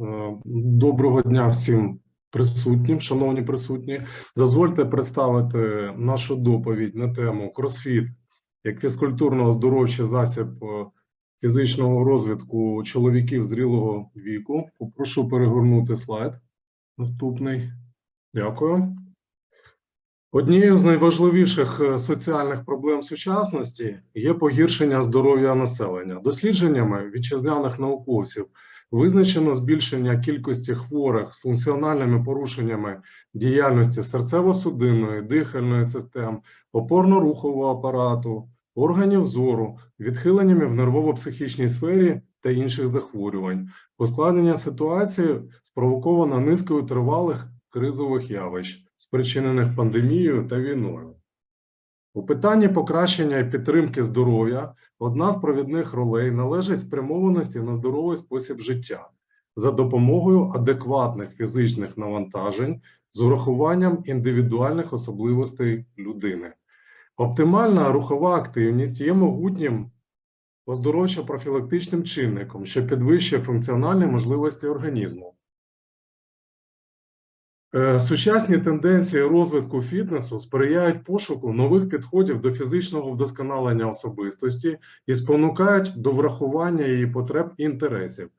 Е, Доброго дня всім присутнім, шановні присутні. Дозвольте представити нашу доповідь на тему кросфіт як фізкультурно-оздоровчий засіб е, фізичного розвитку чоловіків зрілого віку. Попрошу перегорнути слайд. Наступний. Дякую. Однією з найважливіших е, соціальних проблем сучасності є погіршення здоров'я населення. Дослідженнями вітчизняних науковців визначено збільшення кількості хворих з функціональними порушеннями діяльності серцево-судинної, дихальної систем, опорно-рухового апарату, органів зору, відхиленнями в нервово-психічній сфері та інших захворювань. Ускладнення ситуації спровоковано низкою тривалих кризових явищ, спричинених пандемією та війною. У питанні покращення і підтримки здоров'я одна з провідних ролей належить спрямованості на здоровий спосіб життя за допомогою адекватних фізичних навантажень з урахуванням індивідуальних особливостей людини. Оптимальна рухова активність є могутнім оздоровчо-профілактичним чинником, що підвищує функціональні можливості організму. Е, Сучасні тенденції розвитку фітнесу сприяють пошуку нових підходів до фізичного вдосконалення особистості і спонукають до врахування її потреб і інтересів.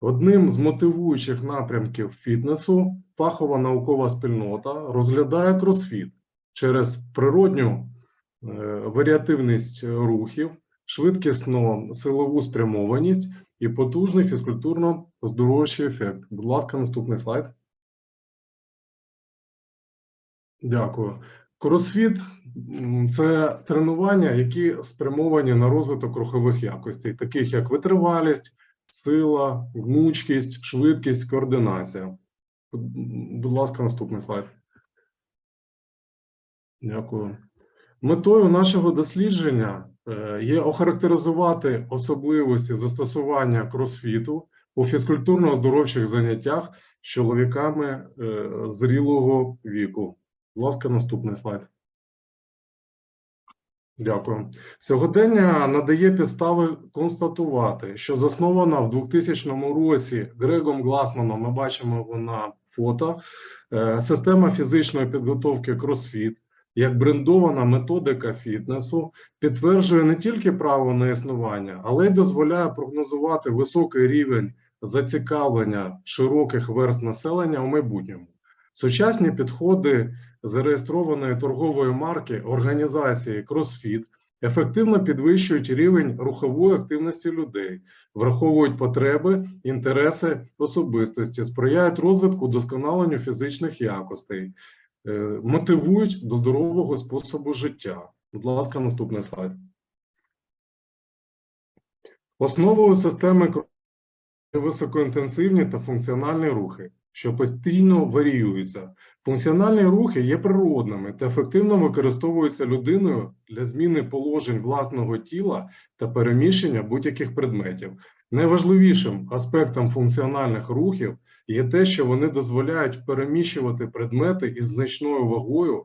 Одним з мотивуючих напрямків фітнесу фахова наукова спільнота розглядає кросфіт через природню е, варіативність рухів, швидкісно силову спрямованість і потужний фізкультурно-оздоровчий ефект. Будь ласка, наступний слайд. Дякую. Кросфіт це тренування, які спрямовані на розвиток рухових якостей, таких як витривалість, сила, гнучкість, швидкість, координація. Будь- ласка, наступний слайд. Дякую. Метою нашого дослідження е, є охарактеризувати особливості застосування кросфіту у фізкультурно-оздоровчих заняттях з чоловіками е, зрілого віку. Будь ласка, наступний слайд. Дякую. Сьогодення надає підстави констатувати, що заснована в 2000 році Грегом Гласманом, ми бачимо його на фото, е, система фізичної підготовки CrossFit як брендована методика фітнесу підтверджує не тільки право на існування, але й дозволяє прогнозувати високий рівень зацікавлення широких верст населення у майбутньому. Сучасні підходи зареєстрованої торгової марки організації CrossFit ефективно підвищують рівень рухової активності людей, враховують потреби, інтереси особистості, сприяють розвитку досконаленню фізичних якостей, е, мотивують до здорового способу життя. Будь ласка, наступний слайд. Основою системи високоінтенсивні та функціональні рухи, що постійно варіюються. Функціональні рухи є природними та ефективно використовуються людиною для зміни положень власного тіла та переміщення будь-яких предметів. Найважливішим аспектом функціональних рухів є те, що вони дозволяють переміщувати предмети із значною вагою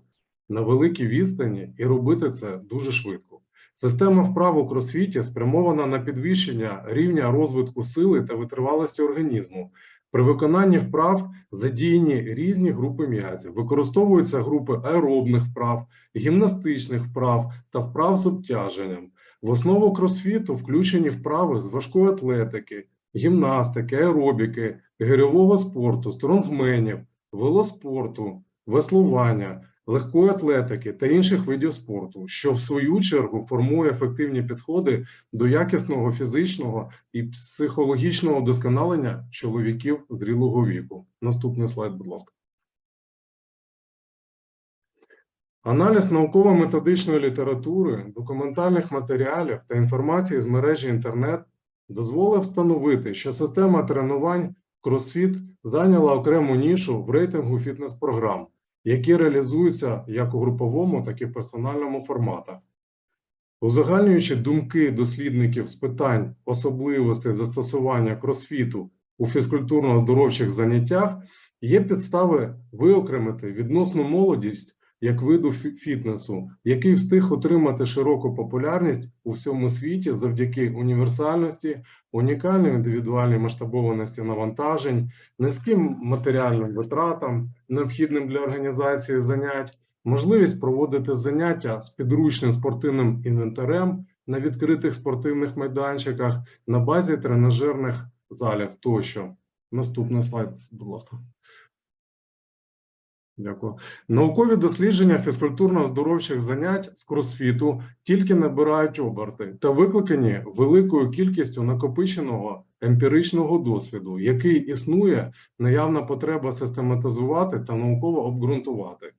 на великій відстані і робити це дуже швидко. Система вправ у кросфіті спрямована на підвищення рівня розвитку сили та витривалості організму. При виконанні вправ задіяні різні групи м'язів. Використовуються групи аеробних вправ, гімнастичних вправ та вправ з обтяженням. В основу кросфіту включені вправи з важкої атлетики, гімнастики, аеробіки, гирьового спорту, стронгменів, велоспорту, веслування, легкої атлетики та інших видів спорту, що в свою чергу формує ефективні підходи до якісного фізичного і психологічного вдосконалення чоловіків зрілого віку. Наступний слайд, будь ласка. Аналіз науково-методичної літератури, документальних матеріалів та інформації з мережі інтернет дозволив встановити, що система тренувань CrossFit зайняла окрему нішу в рейтингу фітнес-програм, які реалізуються як у груповому, так і в персональному форматах. Узагальнюючи думки дослідників з питань особливостей застосування кросфіту у фізкультурно-здоровчих заняттях, є підстави виокремити відносну молодість як виду фітнесу, який встиг отримати широку популярність у всьому світі завдяки універсальності, унікальній індивідуальній масштабованості навантажень, низьким матеріальним витратам, необхідним для організації занять, можливість проводити заняття з підручним спортивним інвентарем на відкритих спортивних майданчиках на базі тренажерних залів тощо. Наступний слайд, будь ласка. Дякую. Наукові дослідження фізкультурно-оздоровчих занять з кросфіту тільки набирають оберти та викликані великою кількістю накопиченого емпіричного досвіду, який існує наявна потреба систематизувати та науково обґрунтувати.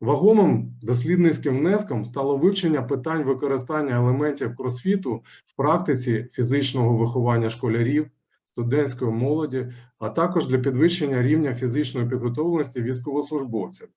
Вагомим дослідницьким внеском стало вивчення питань використання елементів кросфіту в практиці фізичного виховання школярів, студентської молоді, а також для підвищення рівня фізичної підготовленості військовослужбовців,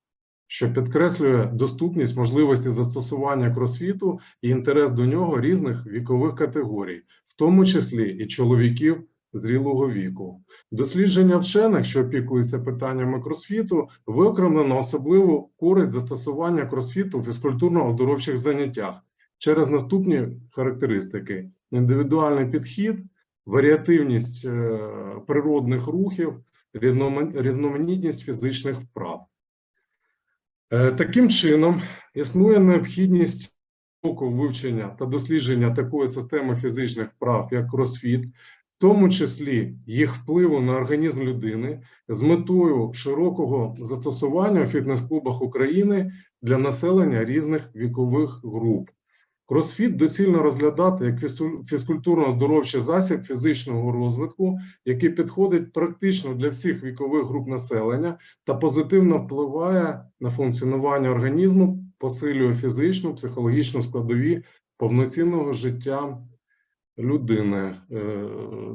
що підкреслює доступність можливості застосування кросфіту і інтерес до нього різних вікових категорій, в тому числі і чоловіків зрілого віку. Дослідження вчених, що опікуються питаннями кросфіту, виокремлено особливу користь застосування кросфіту в фізкультурно-оздоровчих заняттях через наступні характеристики: індивідуальний підхід, варіативність е, природних рухів, різноманітність фізичних вправ. Е, Таким чином, існує необхідність вивчення та дослідження такої системи фізичних вправ, як кросфіт, в тому числі їх впливу на організм людини з метою широкого застосування у фітнес-клубах України для населення різних вікових груп. Кросфіт доцільно розглядати як фізкультурно-здоровчий засіб фізичного розвитку, який підходить практично для всіх вікових груп населення та позитивно впливає на функціонування організму, посилює фізичну, психологічну складові повноцінного життя людини. Е,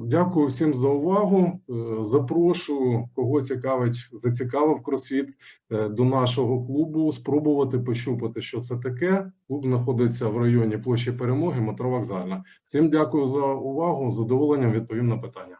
Дякую всім за увагу. Е, Запрошую, кого цікавить, зацікавив кросфіт е, до нашого клубу, спробувати пощупати, що це таке. Клуб знаходиться в районі площі Перемоги, метро вокзальна. Всім дякую за увагу. Задоволенням відповім на питання.